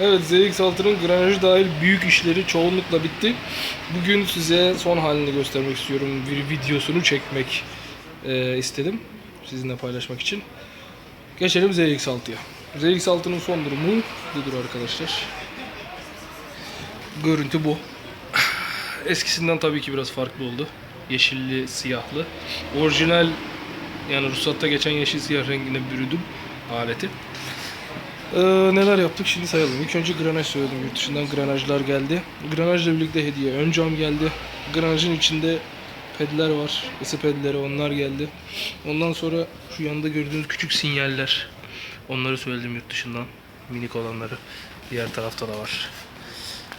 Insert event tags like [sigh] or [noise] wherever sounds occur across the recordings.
Evet ZX6'nın granajı dahil büyük işleri çoğunlukla bitti. Bugün size son halini göstermek istiyorum. Bir videosunu çekmek e, istedim. Sizinle paylaşmak için. Geçelim ZX6'ya. ZX6'nın son durumu budur arkadaşlar. Görüntü bu. [laughs] Eskisinden tabii ki biraz farklı oldu. Yeşilli, siyahlı. Orijinal yani ruhsatta geçen yeşil siyah rengine bürüdüm aleti. Ee, neler yaptık şimdi sayalım. İlk önce granaj söyledim. Yurt dışından granajlar geldi. Granajla birlikte hediye ön cam geldi. Granajın içinde pedler var. Isı pedleri onlar geldi. Ondan sonra şu yanda gördüğünüz küçük sinyaller. Onları söyledim yurt dışından. Minik olanları. Diğer tarafta da var.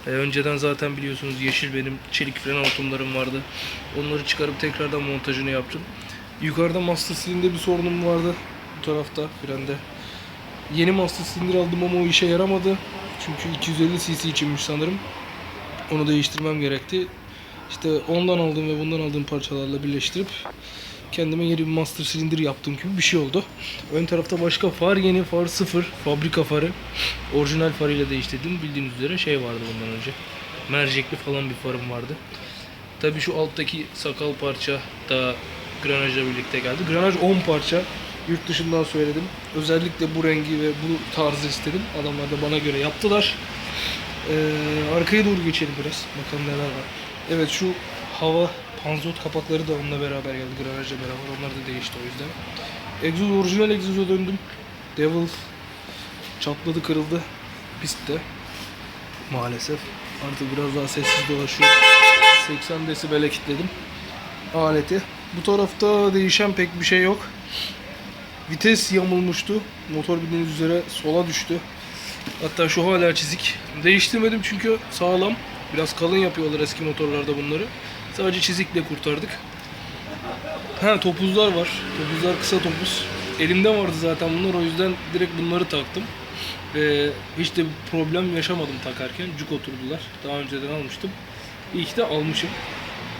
E, önceden zaten biliyorsunuz yeşil benim çelik fren hortumlarım vardı. Onları çıkarıp tekrardan montajını yaptım. Yukarıda master silinde bir sorunum vardı. Bu tarafta frende. Yeni master silindir aldım ama o işe yaramadı. Çünkü 250 cc içinmiş sanırım. Onu değiştirmem gerekti. İşte ondan aldığım ve bundan aldığım parçalarla birleştirip kendime yeni bir master silindir yaptığım gibi bir şey oldu. Ön tarafta başka far yeni, far sıfır, fabrika farı. Orijinal farıyla değiştirdim. Bildiğiniz üzere şey vardı bundan önce. Mercekli falan bir farım vardı. Tabii şu alttaki sakal parça da granajla birlikte geldi. Granaj 10 parça. Yurt dışından söyledim. Özellikle bu rengi ve bu tarzı istedim. Adamlar da bana göre yaptılar. Ee, arkaya doğru geçelim biraz. Bakalım neler var. Evet şu hava panzot kapakları da onunla beraber geldi. Granajla beraber. Onlar da değişti o yüzden. Egzoz orijinal egzoza döndüm. Devil çatladı kırıldı pistte. Maalesef. Artık biraz daha sessiz dolaşıyor. 80 desibele kilitledim aleti. Bu tarafta değişen pek bir şey yok. Vites yamulmuştu. Motor bildiğiniz üzere sola düştü. Hatta şu hala çizik. Değiştirmedim çünkü sağlam. Biraz kalın yapıyorlar eski motorlarda bunları. Sadece çizikle kurtardık. Ha topuzlar var. Topuzlar kısa topuz. Elimde vardı zaten bunlar o yüzden direkt bunları taktım. Ve hiç de bir problem yaşamadım takarken. Cuk oturdular. Daha önceden almıştım. İyi ki de almışım.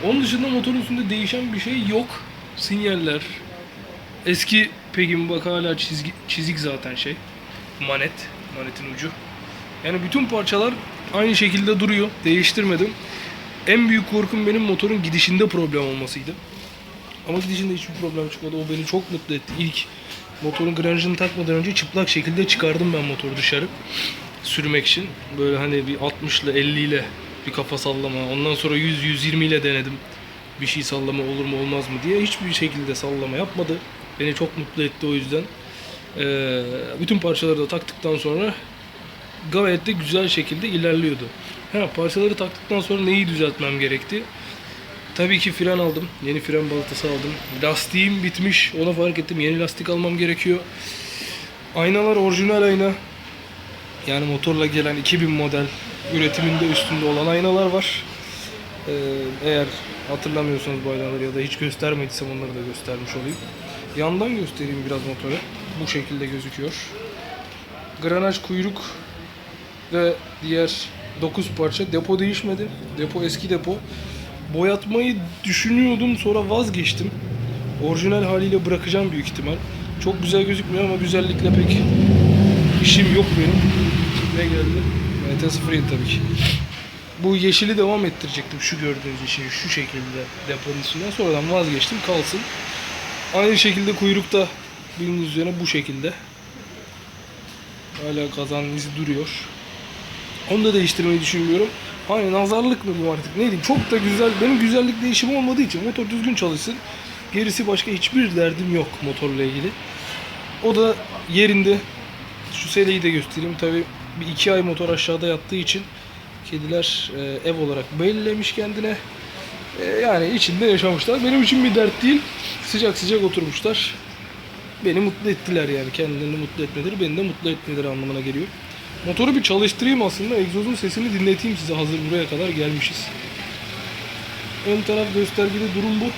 Onun dışında motorun üstünde değişen bir şey yok. Sinyaller. Eski Peggy'm bak hala çizgi, çizik zaten şey. Manet. Manetin ucu. Yani bütün parçalar aynı şekilde duruyor. Değiştirmedim. En büyük korkum benim motorun gidişinde problem olmasıydı. Ama gidişinde hiçbir problem çıkmadı. O beni çok mutlu etti. İlk motorun granajını takmadan önce çıplak şekilde çıkardım ben motoru dışarı. Sürmek için. Böyle hani bir 60 ile 50 ile bir kafa sallama. Ondan sonra 100-120 ile denedim. Bir şey sallama olur mu olmaz mı diye. Hiçbir şekilde sallama yapmadı. Beni çok mutlu etti o yüzden. Ee, bütün parçaları da taktıktan sonra gayet de güzel şekilde ilerliyordu. Ha, parçaları taktıktan sonra neyi düzeltmem gerekti? Tabii ki fren aldım. Yeni fren balatası aldım. Lastiğim bitmiş. Onu fark ettim. Yeni lastik almam gerekiyor. Aynalar orijinal ayna. Yani motorla gelen 2000 model üretiminde üstünde olan aynalar var. Ee, eğer hatırlamıyorsanız bu aynaları ya da hiç göstermediysem onları da göstermiş olayım. Yandan göstereyim biraz motoru. Bu şekilde gözüküyor. Granaj kuyruk ve diğer 9 parça depo değişmedi. Depo eski depo. Boyatmayı düşünüyordum sonra vazgeçtim. Orijinal haliyle bırakacağım büyük ihtimal. Çok güzel gözükmüyor ama güzellikle pek işim yok benim. Ne geldi? MT-07 tabii ki. Bu yeşili devam ettirecektim. Şu gördüğünüz yeşili şu şekilde deponun üstünden. Sonradan vazgeçtim kalsın. Aynı şekilde kuyrukta bildiğiniz üzere bu şekilde. Hala kazanın izi duruyor. Onu da değiştirmeyi düşünmüyorum. Hani nazarlık mı bu artık ne çok da güzel. Benim güzellik değişimi olmadığı için motor düzgün çalışsın. Gerisi başka hiçbir derdim yok motorla ilgili. O da yerinde. Şu seleyi de göstereyim. Tabi bir iki ay motor aşağıda yattığı için kediler e, ev olarak belirlemiş kendine. E, yani içinde yaşamışlar. Benim için bir dert değil. Sıcak sıcak oturmuşlar. Beni mutlu ettiler yani. Kendilerini mutlu etmeleri beni de mutlu etmeleri anlamına geliyor. Motoru bir çalıştırayım aslında. Egzozun sesini dinleteyim size hazır buraya kadar gelmişiz. Ön taraf göstergeli durum bu.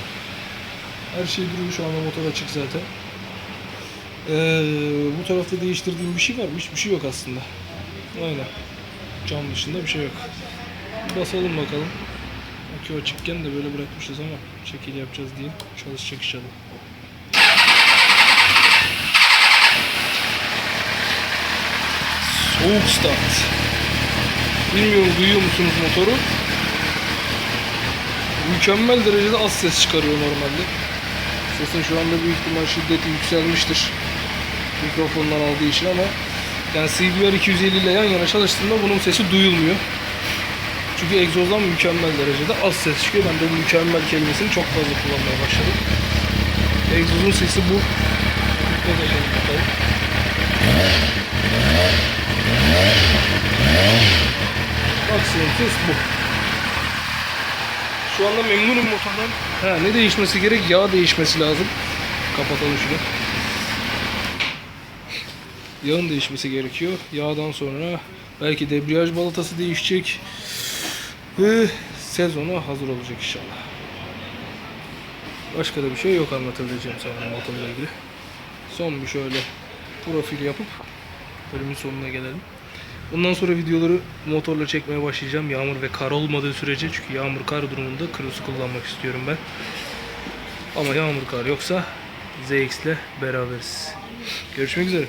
Her şey duruyor şu anda motor açık zaten. Ee, bu tarafta değiştirdiğim bir şey var mı? Hiçbir şey yok aslında. Aynen. Cam dışında bir şey yok. Basalım bakalım. Akü açıkken de böyle bırakmışız ama şekil yapacağız diye çalışacak inşallah. Soğuk start. Bilmiyorum duyuyor musunuz motoru? Mükemmel derecede az ses çıkarıyor normalde. Sesin şu anda büyük ihtimal şiddeti yükselmiştir. Mikrofondan aldığı için ama yani CBR 250 ile yan yana çalıştığımda bunun sesi duyulmuyor. Çünkü egzozdan mükemmel derecede az ses çıkıyor. Ben de bu mükemmel kelimesini çok fazla kullanmaya başladım. Egzozun sesi bu. Ne geçelim bakalım. Maksimum ses bu. Şu anda memnunum motordan. Ha, ne değişmesi gerek? Yağ değişmesi lazım. Kapatalım şunu. Yağın değişmesi gerekiyor. Yağdan sonra belki debriyaj balatası değişecek. Ve sezona hazır olacak inşallah. Başka da bir şey yok anlatabileceğim sana motorla ilgili. Son bir şöyle profil yapıp bölümün sonuna gelelim. Bundan sonra videoları motorla çekmeye başlayacağım. Yağmur ve kar olmadığı sürece çünkü yağmur kar durumunda Cruise kullanmak istiyorum ben. Ama yağmur kar yoksa ZX ile beraberiz. Görüşmek üzere.